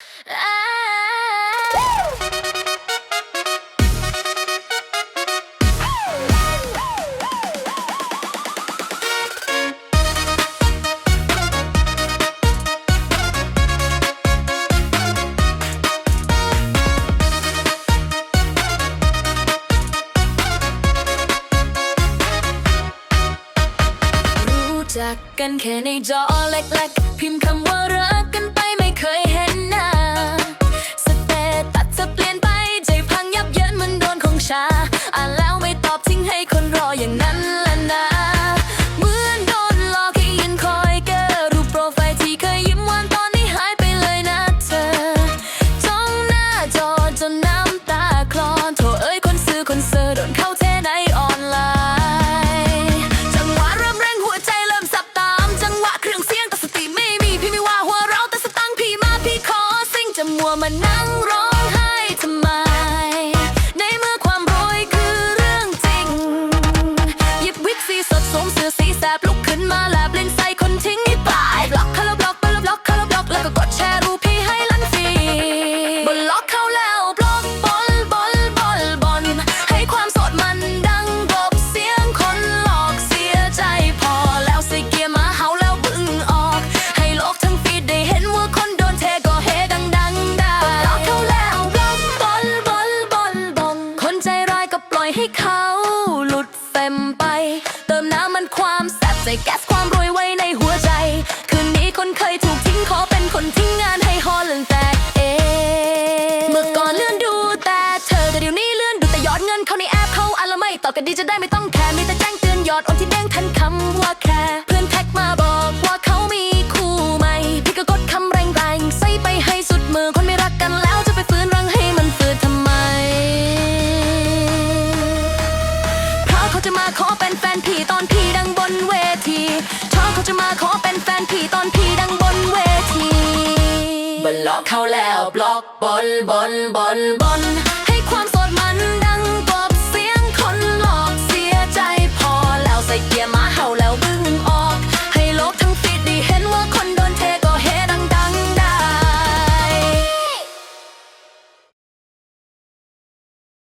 รู้จักกันแค่ในจอเล็กๆ พิมพ์คำว่ารักกัน ชาอ่านแล้วไม่ตอบทิ้งให้คนรออย่างนั้นละนะเหมือนโดนหลอกให้ยืนคอยเกอรูปโปรไฟล์ที่เคยยิ้มหวานตอนนี้หายไปเลยนะเธอจ้องหน้าจอจนน้ำตาคลอนโถเอ้ยคนซื้อคนเซอร์โดนเข้าเทในออนไลน์จังหวะเริ่มเร่งหัวใจเริ่มสับตาม จังหวะเครื่องเสียงแต่สติไม่มีพี่ไม่ว่าหัวเราะแต่สตังค์พี่มาพี่ขอสิ่งจะมัวมานั่ง ยิบ สบใส่แก๊สความรวยไว้ในหัวใจ คืนนี้คนเคยถูกทิ้งขอเป็นคนทิ้งงานให้ฮอลเลนแตกเองเมื่อก่อนเลื่อนดูแต่เธอแต่เดี๋ยวนี้เลื่อนดูแต่ยอดเงินเขาในแอปเขาอันละไม่ต่อกันดีจะได้ไม่ต้องแคร์มีแต่แจ้งเตือนยอดอนที่เด้งทันคำว่าแค่เพื่อนแท็กมาบอกว่าเขามีคู่ใหม่พี่ก็กดคำแรงๆใส่ไปให้สุดมือคนไม่รักกันแล้วจะไปฟื้นรังให้มันฝืดทำไมเพราะเขาจะมาขอเป็นแฟนพี่ตอนพี่ พี่ตอนพี่ดังบนเวทีบนล็อกเขาแล้วบล็อกบนบนบนบน